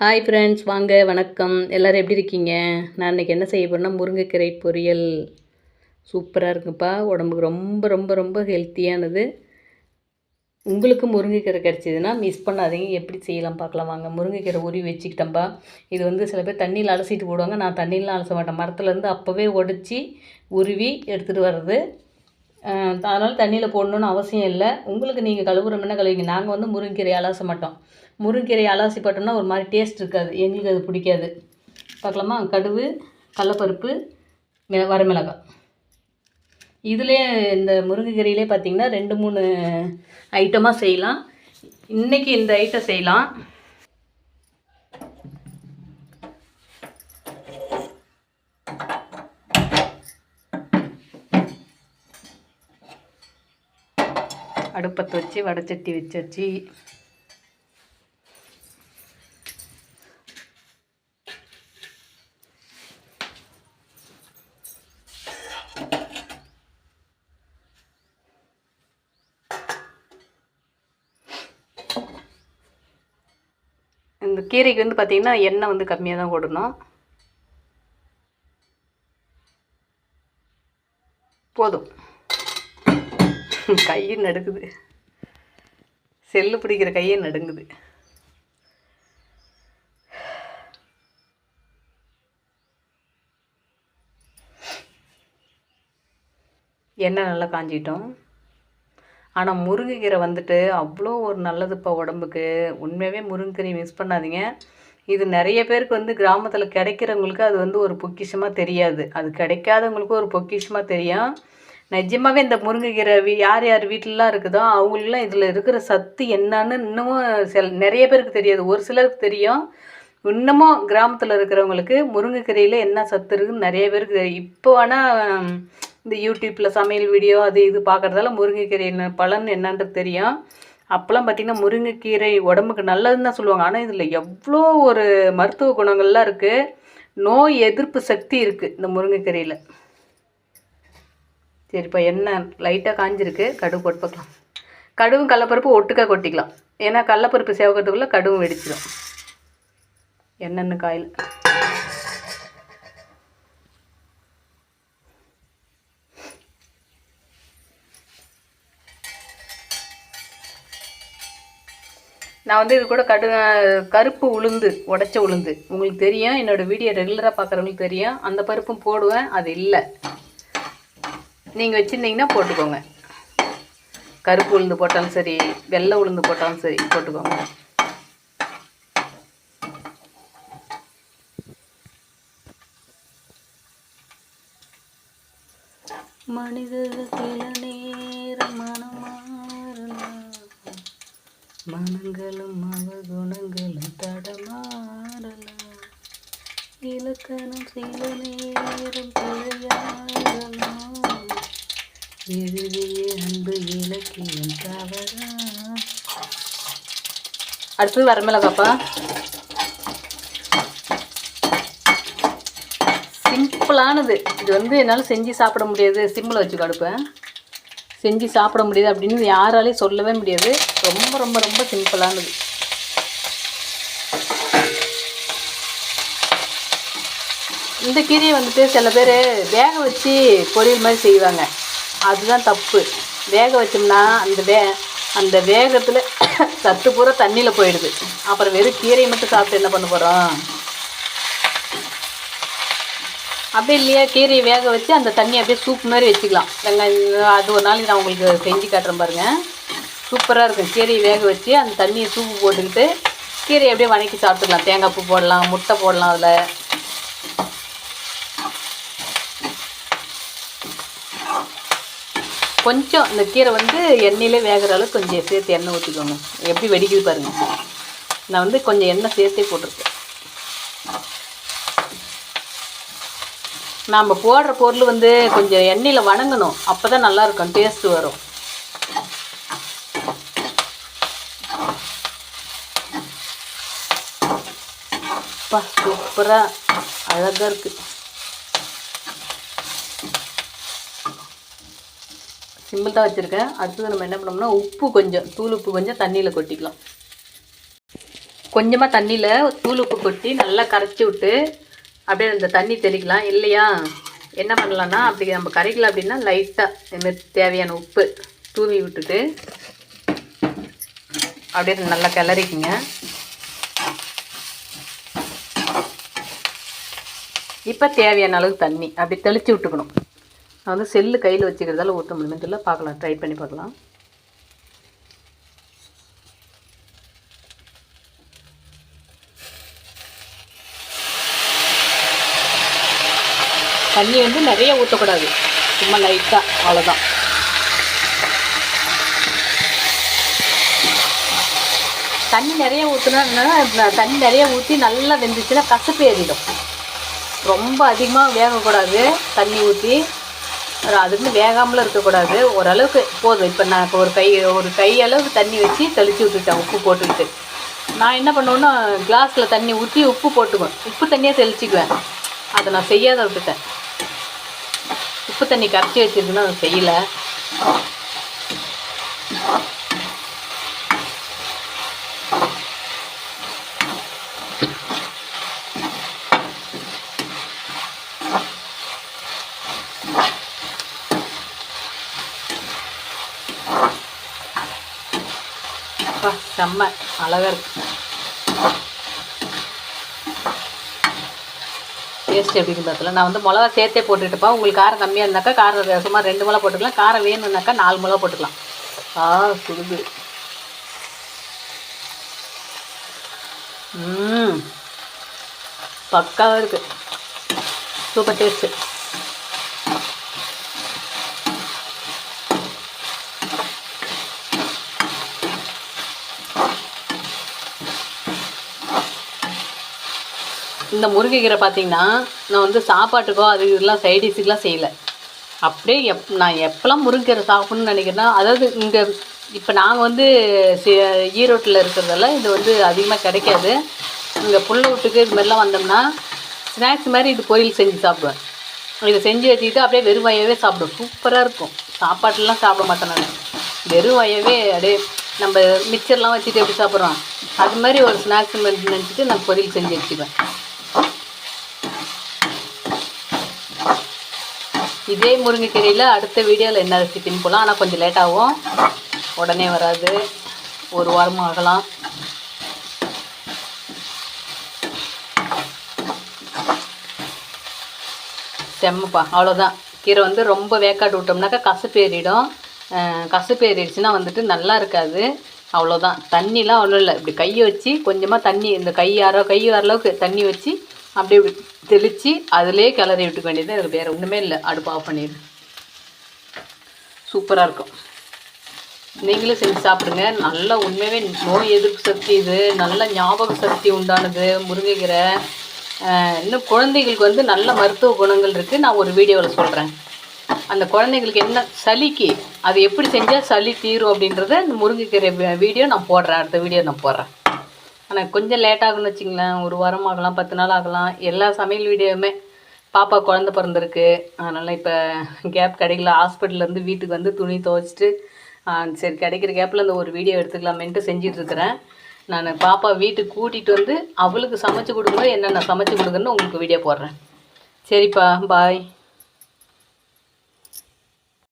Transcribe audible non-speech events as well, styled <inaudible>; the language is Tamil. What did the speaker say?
ஹாய் ஃப்ரெண்ட்ஸ் வாங்க வணக்கம். எல்லோரும் எப்படி இருக்கீங்க? நான் இன்றைக்கி என்ன செய்ய போகிறேன்னா முருங்கைக்கீரை பொரியல். சூப்பராக இருக்குப்பா. உடம்புக்கு ரொம்ப ரொம்ப ரொம்ப ஹெல்த்தியானது உங்களுக்கு முருங்கைக்கீரை கிடச்சிதுன்னா மிஸ் பண்ணாதீங்க. எப்படி செய்யலாம் பார்க்கலாம். வாங்க முருங்கைக்கீரை உருவி வச்சுக்கிட்டேன்ப்பா இது வந்து சில பேர் தண்ணியில் அலசிட்டு போடுவாங்க. நான் தண்ணியிலாம் அலச மாட்டேன். மரத்துலேருந்து அப்போவே உடச்சி உருவி எடுத்துகிட்டு வர்றது. அதனால் தண்ணியில் போடணுன்னு அவசியம் இல்லை. உங்களுக்கு நீங்கள் கழுவுறமென்னா கழுவிங்க. நாங்கள் வந்து முருங்கீரை அலச மாட்டோம். முருங்கீரை அலசி போட்டோம்னா ஒரு மாதிரி டேஸ்ட் இருக்காது. எங்களுக்கு அது பிடிக்காது. பார்க்கலாமா? கடுகு கடலப்பருப்பு மிள வரமிளகாய். இதிலே இந்த முருங்கைக்கீரையிலே பார்த்திங்கன்னா ரெண்டு மூணு ஐட்டமாக செய்யலாம். இன்றைக்கி இந்த ஐட்டம் செய்யலாம். அடுப்பத்தை வச்சு வடச்சட்டி வச்சு இந்த கீரைக்கு வந்து பார்த்திங்கன்னா எண்ணெய் வந்து கம்மியாக தான் போடணும். போதும். <laughs> கையை நடுக்குது செல்லு பிடிக்கிற கையை நடுங்குது. எண்ணெய் நல்லா காஞ்சிட்டோம். ஆனால் முருங்கைக்கீரை வந்துட்டு அவ்வளோ ஒரு நல்லதுப்பா உடம்புக்கு. உண்மையாகவே முருங்கைக்கீரை மிஸ் பண்ணாதீங்க. இது நிறைய பேருக்கு வந்து கிராமத்தில் கிடைக்கிறவங்களுக்கு அது வந்து ஒரு பொக்கிஷமாக தெரியாது. அது கிடைக்காதவங்களுக்கு ஒரு பொக்கிஷமாக தெரியும். நிஜமாகவே இந்த முருங்கைக்கீரை வீ யார் யார் வீட்டிலலாம் இருக்குதோ அவங்களுக்குலாம் இதில் இருக்கிற சத்து என்னன்னு இன்னமும் சில நிறைய பேருக்கு தெரியாது. ஒரு சிலருக்கு தெரியும். இன்னமும் கிராமத்தில் இருக்கிறவங்களுக்கு முருங்கைக்கீரையில் என்ன சத்து இருக்குதுன்னு நிறைய பேருக்கு தெரியும் இப்போ ஆனால் இந்த யூடியூப்பில் சமையல் வீடியோ அது இது பார்க்குறதால முருங்கைக்கீரை பலன் என்னன்றது தெரியும். அப்போல்லாம் பார்த்திங்கன்னா முருங்கைக்கீரை உடம்புக்கு நல்லதுன்னு தான் சொல்லுவாங்க. ஆனால் இதில் எவ்வளோ ஒரு மருத்துவ குணங்கள்லாம் இருக்குது நோய் எதிர்ப்பு சக்தி இருக்குது இந்த முருங்கைக்கீரையில். சரிப்பா எண்ணெய் லைட்டாக காஞ்சிருக்கு. கடுகு போட்டு பார்க்கலாம் கடுகும் கடலப்பருப்பு ஒட்டுக்காக கொட்டிக்கலாம். ஏன்னா கடலப்பருப்பு சேவக்கிறதுக்குள்ளே கடுவும் வெடிச்சிடும் எண்ணெய்னு காயில் நான் வந்து இது கூட கடு கருப்பு உளுந்து உடச்ச உளுந்து. உங்களுக்கு தெரியும். என்னோடய வீடியோ ரெகுலராக பார்க்குறவங்களுக்கு தெரியும். அந்த பருப்பும் போடுவேன். அது இல்லை. நீங்கள் வச்சுருந்தீங்கன்னா போட்டுக்கோங்க. கருப்பு உளுந்து போட்டாலும் சரி வெள்ளை உளுந்து போட்டாலும் சரி போட்டுக்கோங்க. மனிதர்கள் நேரம் மனங்களும் அவகுணங்களும் தடமாறலாம் இலக்கணம் சில நேரம் எழுதிய அன்பு இலக்கியம் தவறா. அடுத்தது வரமிளகாப்பா சிம்பிளானது. இது வந்து என்னால் செஞ்சு சாப்பிட முடியாது. சிம்பிளை வச்சு கடுப்பேன். செஞ்சு சாப்பிட முடியாது அப்படின்னு யாராலையும் சொல்லவே முடியாது. ரொம்ப ரொம்ப ரொம்ப சிம்பிளானது. இந்த கீரையை வந்துட்டு சில பேர் வேக வச்சு பொரியல் மாதிரி செய்வாங்க. அதுதான் தப்பு. வேக வச்சோம்னா அந்த வே அந்த வேகத்தில் <coughs> சத்து பூரா தண்ணியில் போயிடுது. அப்புறம் வெறும் கீரையை மட்டும் சாப்பிட்டு என்ன பண்ண போகிறோம் அப்படி இல்லையா கீரையை வேக வச்சு அந்த தண்ணியை அப்படியே சூப் மாதிரி வச்சுக்கலாம். வெங்காயம் அது ஒரு நாளைக்கு நான் உங்களுக்கு செஞ்சு காட்டுறேன் பாருங்கள் சூப்பராக இருக்கும். கீரையை வேக வச்சு அந்த தண்ணியை சூப்பு போட்டுக்கிட்டு கீரையை அப்படியே வணக்கி சாப்பிட்டுக்கலாம். தேங்காய் பூ போடலாம் முட்டை போடலாம் அதில். கொஞ்சம் இந்த கீரை வந்து எண்ணெயிலே வேகிற அளவுக்கு கொஞ்சம் சேர்த்து எண்ணெய் ஊற்றிக்கோங்க எப்படி வெடிக்குது பாருங்கள் நான் வந்து கொஞ்சம் எண்ணெய் சேர்த்தே போட்டிருக்கேன். நாம் போடுற பொருள் வந்து கொஞ்சம் எண்ணெயில் வணங்கணும். அப்போ தான் நல்லாயிருக்கும் டேஸ்ட்டு வரும். அப்பா சூப்பராக அழகாக இருக்குது சிம்பிள் தான் வச்சுருக்கேன். அடுத்தது நம்ம என்ன பண்ணோம்னா உப்பு கொஞ்சம் தூள் உப்பு கொஞ்சம் தண்ணியில் கொட்டிக்கலாம். கொஞ்சமாக தண்ணியில் தூள் உப்பு கொட்டி நல்லா கரைச்சி விட்டு அப்படியே அந்த தண்ணி தெளிக்கலாம். இல்லையா? என்ன பண்ணலான்னா அப்படி நம்ம கரைக்கல அப்படின்னா லைட்டாக இதுமாரி தேவையான உப்பு தூவி விட்டுட்டு அப்படியே நல்லா கிளறிக்குங்க. இப்போ தேவையான அளவுக்கு தண்ணி அப்படி தெளித்து விட்டுக்கணும். நான் வந்து செல்லு கையில் வச்சுக்கிறதால ஊற்ற முடியுமே தெரியல பார்க்கலாம் ட்ரை பண்ணி பார்க்கலாம். தண்ணி வந்து நிறைய ஊற்றக்கூடாது சும்மா லைட்டாக அவ்வளோதான் தண்ணி நிறைய ஊற்றுனா தண்ணி நிறைய ஊற்றி நல்லா வெந்துச்சுன்னா கசப்பு ஏறிடும். ரொம்ப அதிகமாக வேகக்கூடாது தண்ணி ஊற்றி அதுக்குன்னு வேகாமலும் இருக்கக்கூடாது. ஓரளவுக்கு போதும். இப்போ நான் இப்போ ஒரு கை ஒரு கையளவுக்கு தண்ணி வச்சு தெளித்து விட்டுட்டேன் உப்பு போட்டுக்கிட்டு நான் என்ன பண்ணுவேன்னா கிளாஸில் தண்ணி ஊற்றி உப்பு போட்டுக்குவேன். உப்பு தண்ணியாக தெளிச்சிக்குவேன். அதை நான் செய்யாத விட்டுட்டேன். உப்பு தண்ணி கரைச்சி வச்சிருக்குன்னா அதை செய்யலை. அப்பா, செம்ம அழகாக இருக்கு. டேஸ்ட் எப்படி பார்த்தல நான் வந்து மிளகா சேர்த்தே போட்டுட்டுப்பா. உங்களுக்கு காரம் கம்மியாக இருந்தாக்கா காரம் சும்மா ரெண்டு மிளகா போட்டுக்கலாம். காரம் வேணும்னாக்கா நாலு மிளகா போட்டுக்கலாம். ஆ சுடுது. ம். பக்காவாக இருக்குது சூப்பர் டேஸ்ட்டு. இந்த முருங்கைக்கீரை பார்த்தீங்கன்னா நான் வந்து சாப்பாட்டுக்கோ அது இதெல்லாம் சைடிஷுக்கெலாம் செய்யலை. அப்படியே எப் நான் எப்போல்லாம் முருங்கைக்கீரை சாப்பிட்ணுன்னு நினைக்கிறேன்னா அதாவது இங்கே இப்போ நாங்கள் வந்து சி- ஈரோட்டில் இருக்கிறதால இது வந்து அதிகமாக கிடைக்காது. இங்கே புள்ள வீட்டுக்கு இது மாதிரிலாம் வந்தோம்னா ஸ்நாக்ஸ் மாதிரி இது பொரியல் செஞ்சு சாப்பிடுவேன். இதை செஞ்சு வச்சுக்கிட்டு அப்படியே வெறும் வயவே சாப்பிடுவேன். சூப்பராக இருக்கும். சாப்பாட்டுலாம் சாப்பிட மாட்டேன் நான். வெறும் வயவே அப்படியே நம்ம மிக்சர்லாம் வச்சுட்டு எப்படி சாப்பிட்றோம்? அது மாதிரி ஒரு ஸ்நாக்ஸ் மாதிரி நினச்சிட்டு நான் பொரியல் செஞ்சு வச்சுக்குவேன். இதே முருங்கைக்கீரையில் அடுத்த வீடியோவில் என்ன ரெசிபின்னு போகலாம் ஆனால் கொஞ்சம் லேட் ஆகும். உடனே வராது. ஒரு வாரம் ஆகலாம். செம்மப்பா. அவ்வளோதான் கீரை வந்து ரொம்ப வேக்காட்டு விட்டோம்னாக்கா கசப்பு ஏறிடும். கசப்பு ஏறிடுச்சுன்னா வந்துட்டு நல்லா இருக்காது. அவ்வளோதான் தண்ணிலாம் ஒன்றும் இல்லை. இப்படி கையை வச்சு கொஞ்சமாக தண்ணி இந்த கை அரை கை வர அளவுக்கு தண்ணி வச்சு அப்படியே இப்படி தெளித்து அதிலே கிளறி விட்டுக்க வேண்டியது அது வேறு ஒன்றுமே இல்லை. அடுப்பு ஆஃப் பண்ணிடு. சூப்பராக இருக்கும். நீங்களும் செஞ்சு சாப்பிடுங்க. நல்ல உண்மையாகவே நோய் எதிர்ப்பு சக்தி இது. நல்ல ஞாபக சக்தி உண்டானது. முருங்கைக்கீரை. இன்னும் குழந்தைகளுக்கு வந்து நல்ல மருத்துவ குணங்கள் இருக்குது நான் ஒரு வீடியோவில் சொல்கிறேன் அந்த குழந்தைங்களுக்கு என்ன சளிக்கு அது எப்படி செஞ்சால் சளி தீரும் அப்படின்றத இந்த முருங்கைக்கீரை வீடியோ நான் போடுறேன். அடுத்த வீடியோ நான் போடுறேன். ஆனால் கொஞ்சம் லேட் ஆகும்னு வச்சுங்களேன் ஒரு வாரம் ஆகலாம் பத்து நாள் ஆகலாம். எல்லா சமையல் வீடியோவுமே பாப்பா குழந்த பிறந்திருக்கு. அதனால் இப்போ கேப் கிடைக்கல. ஹாஸ்பிட்டல்லேருந்து வீட்டுக்கு வந்து துணி துவைச்சிட்டு சரி கிடைக்கிற கேப்பில் இந்த ஒரு வீடியோ எடுத்துக்கலாமேன்ட்டு செஞ்சிட்ருக்கிறேன் நான் பாப்பா வீட்டுக்கு கூட்டிகிட்டு வந்து அவளுக்கு சமைச்சு கொடுக்கும்போது என்னென்ன சமைச்சு கொடுக்குறேன்னு உங்களுக்கு வீடியோ போடுறேன். சரிப்பா பாய்